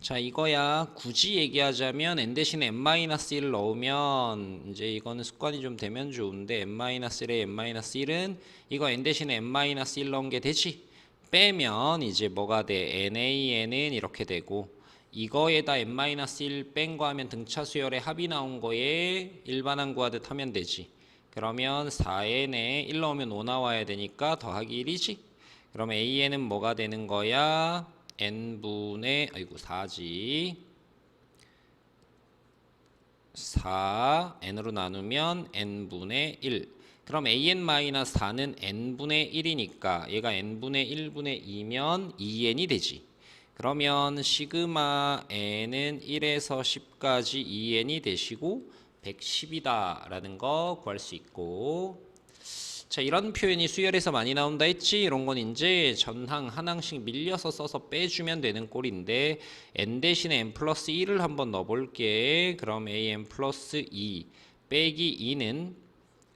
자 이거야 굳이 얘기하자면 n 대신에 n-1을 넣으면 이제 이거는 습관이 좀 되면 좋은데 n-1에 n-1은 이거 n 대신에 n-1 넣은 게 되지? 빼면 이제 뭐가 돼? Nan은 이렇게 되고 이거에다 n-1 뺀 거 하면 등차 수열의 합이 나온 거에 일반항 구하듯 하면 되지. 그러면 4n에 1 넣으면 5 나와야 되니까 더하기 1이지? 그러면 an은 뭐가 되는 거야 n분의 아이고 4지. 4 n으로 나누면 n분의 1 그럼 an-4는 n분의 1이니까 얘가 n분의 1분의 2면 2n이 되지. 그러면 시그마 n은 1에서 10까지 2n이 되시고 110이다 라는 거 구할 수 있고 자 이런 표현이 수열에서 많이 나온다 했지? 이런 건 이제 전항 한 항씩 밀려서 써서 빼주면 되는 꼴인데 n 대신에 n 플러스 1을 한번 넣어볼게. 그럼 an 플러스 2 빼기 2는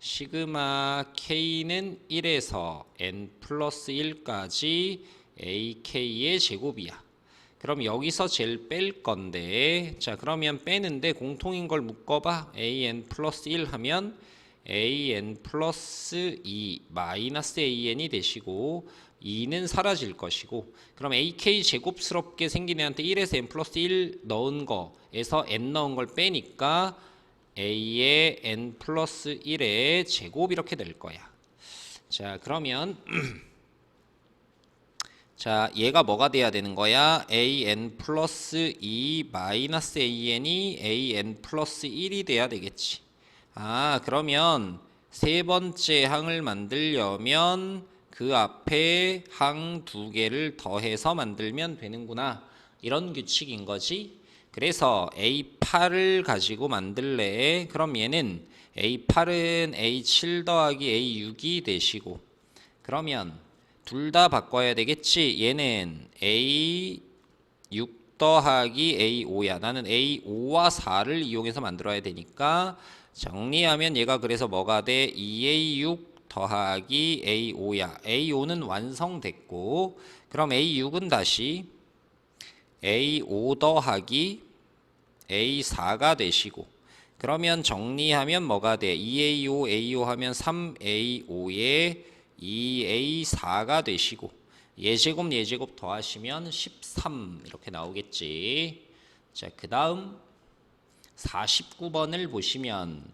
시그마 k는 1에서 n 플러스 1까지 ak의 제곱이야. 그럼 여기서 제일 뺄 건데 자 그러면 빼는데 공통인 걸 묶어봐. An 플러스 1 하면 an 플러스 2 마이너스 an이 되시고 2는 사라질 것이고 그럼 ak 제곱스럽게 생긴 애한테 1에서 n 플러스 1 넣은 거에서 n 넣은 걸 빼니까 a의 n 플러스 1의 제곱 이렇게 될 거야. 자 그러면 자 얘가 뭐가 돼야 되는 거야? an 플러스 2 마이너스 an이 an 플러스 1이 돼야 되겠지 아, 그러면 세 번째 항을 만들려면 그 앞에 항 두 개를 더해서 만들면 되는구나. 이런 규칙인 거지. 그래서 A8을 가지고 만들래. 그럼 얘는 A8은 A7 더하기 A6이 되시고 그러면 둘 다 바꿔야 되겠지. 얘는 A6 더하기 A5야. 나는 A5와 4를 이용해서 만들어야 되니까 정리하면 얘가 그래서 뭐가 돼? 2A6 더하기 A5야. A5는 완성됐고 그럼 A6은 다시 A5 더하기 A4가 되시고 그러면 정리하면 뭐가 돼? 2A5 A5 하면 3A5에 2A4가 되시고 예제곱 예제곱 더하시면 13 이렇게 나오겠지. 자, 그 다음 49번을 보시면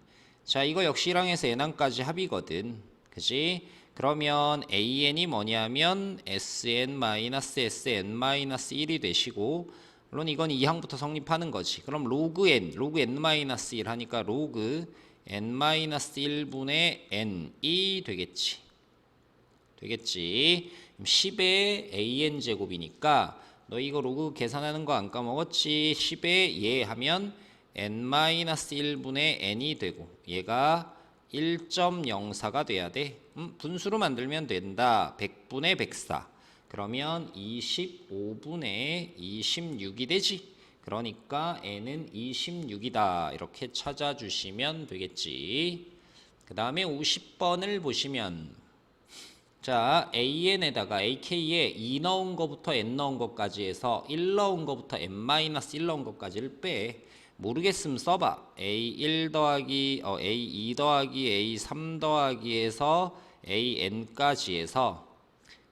자 이거 역시 1항에서 n항까지 합이거든. 그지? 그러면 an이 뭐냐면 sn-sn-1이 되시고 물론 이건 2항부터 성립하는 거지. 그럼 로그 n 로그 n-1 하니까 로그 n-1분의 n이 되겠지. 되겠지? 10의 an 제곱이니까 너 이거 로그 계산하는 거 안 까먹었지? 10의 예 하면 n-1분의 n이 되고 얘가 1.04가 돼야 돼. 음, 분수로 만들면 된다. 100분의 104. 그러면 25분의 26이 되지. 그러니까 n은 26이다. 이렇게 찾아주시면 되겠지. 그 다음에 50번을 보시면 자 an에다가 ak에 2 넣은 거부터 n 넣은 것까지 해서 1 넣은 거부터 n-1 넣은 것까지를 빼. 모르겠으면 써봐. A1 더하기 어, A2 더하기 A3 더하기에서 AN까지 해서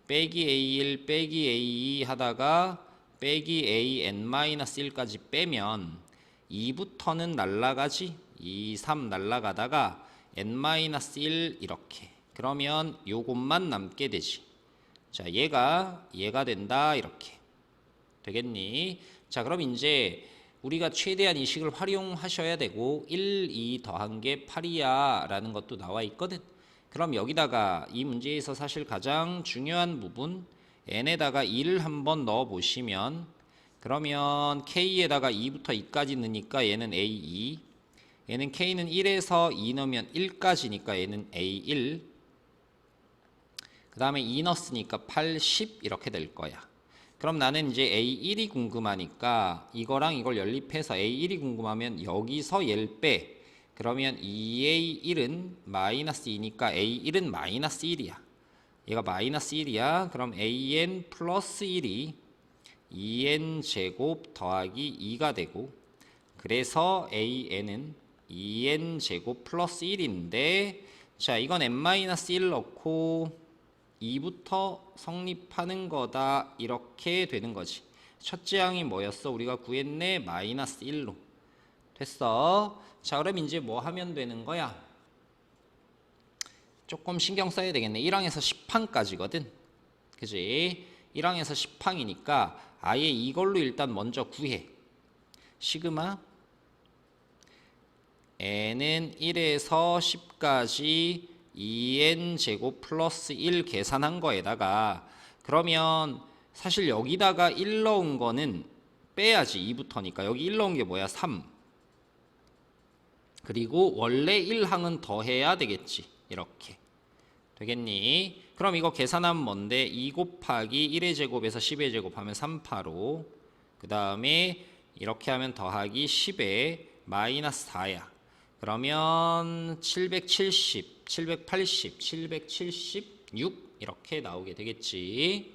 빼기 A1 빼기 A2 하다가 빼기 AN-1까지 빼면 2부터는 날라가지? 2, 3 날라가다가 N-1 이렇게. 그러면 요것만 남게 되지. 자 얘가 얘가 된다 이렇게. 되겠니? 자 그럼 이제 우리가 최대한 이 식을 활용하셔야 되고 1, 2 더한 게 8이야 라는 것도 나와 있거든. 그럼 여기다가 이 문제에서 사실 가장 중요한 부분 n에다가 2를 한번 넣어 보시면 그러면 k에다가 2부터 2까지 넣으니까 얘는 a2 얘는 k는 1에서 2 넣으면 1까지니까 얘는 a1 그 다음에 2 넣었으니까 8, 10 이렇게 될 거야 그럼 나는 이제 A1이 궁금하니까 이거랑 이걸 연립해서 A1이 궁금하면 여기서 얘를 빼. 그러면 2A1은 마이너스 2니까 A1은 마이너스 1이야. 얘가 마이너스 1이야. 그럼 AN 플러스 1이 2n 제곱 더하기 2가 되고 그래서 an은 2n 제곱 플러스 1인데 자 이건 n-1 넣고 2부터 성립하는 거다. 이렇게 되는 거지. 첫째 항이 뭐였어? 우리가 구했네. 마이너스 1로. 됐어. 자 그럼 이제 뭐 하면 되는 거야? 조금 신경 써야 되겠네. 1항에서 10항까지거든. 그지? 1항에서 10항이니까 아예 이걸로 일단 먼저 구해. 시그마 n은 1에서 10까지 2n 제곱 플러스 1 계산한 거에다가 그러면 사실 여기다가 1 넣은 거는 빼야지 2부터니까. 여기 1 넣은 게 뭐야? 3 그리고 원래 1항은 더해야 되겠지. 이렇게. 되겠니? 그럼 이거 계산하면 뭔데? 2 곱하기 1의 제곱에서 10의 제곱하면 3파로 그 다음에 이렇게 하면 더하기 10에 마이너스 4야. 그러면 770, 780, 776 이렇게 나오게 되겠지